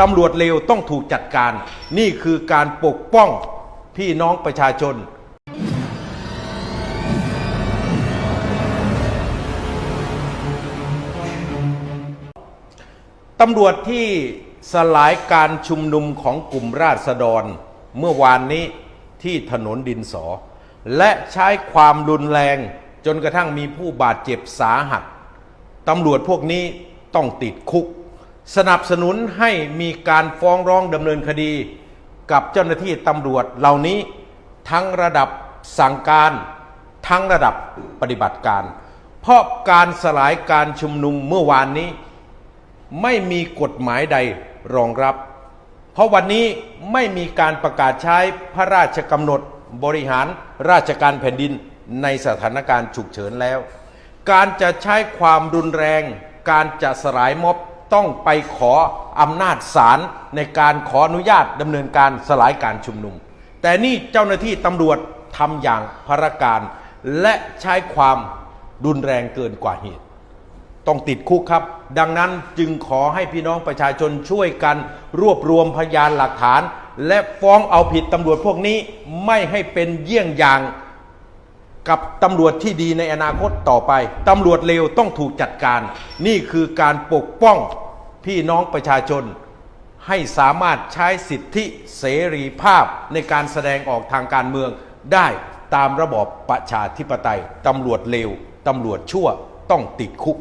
ตำรวจเลวต้องถูกจัดการ นี่คือการปกป้องพี่น้องประชาชนตำรวจที่สลายการชุมนุมของกลุ่มราษฎร เมื่อวานนี้ที่ถนนดินสอ และใช้ความรุนแรงจนกระทั่งมีผู้บาดเจ็บสาหัสตำรวจพวกนี้ต้องติดคุก สนับสนุนให้มีการฟ้องร้องดำเนินคดี กับเจ้าหน้าที่ตำรวจเหล่านี้ทั้งระดับสั่งการ ทั้งระดับปฏิบัติการ เพราะการสลายการชุมนุมเมื่อวานนี้ ไม่มีกฎหมายใดรองรับ เพราะวันนี้ไม่มีการประกาศใช้พระราชกำหนดบริหารราชการแผ่นดินในสถานการณ์ฉุกเฉินแล้ว การจะใช้ความรุนแรง การจะสลายม็อบ ต้องไปขออำนาจศาลในการขออนุญาตดำเนินการสลายการชุมนุม แต่นี่เจ้าหน้าที่ตำรวจทำอย่างพาระการ และใช้ความรุนแรงเกินกว่าเหตุ ต้องติดคุกครับ ดังนั้นจึงขอให้พี่น้องประชาชนช่วยกันรวบรวมพยานหลักฐาน และฟ้องเอาผิดตำรวจพวกนี้ไม่ให้เป็นเยี่ยงอย่าง กับตำรวจที่ดีในอนาคตต่อไป ตำรวจเลวต้องถูกจัดการ นี่คือการปกป้องพี่น้องประชาชน ให้สามารถใช้สิทธิเสรีภาพในการแสดงออกทางการเมืองได้ตามระบอบประชาธิปไตย ตำรวจเลว ตำรวจชั่วต้องติดคุก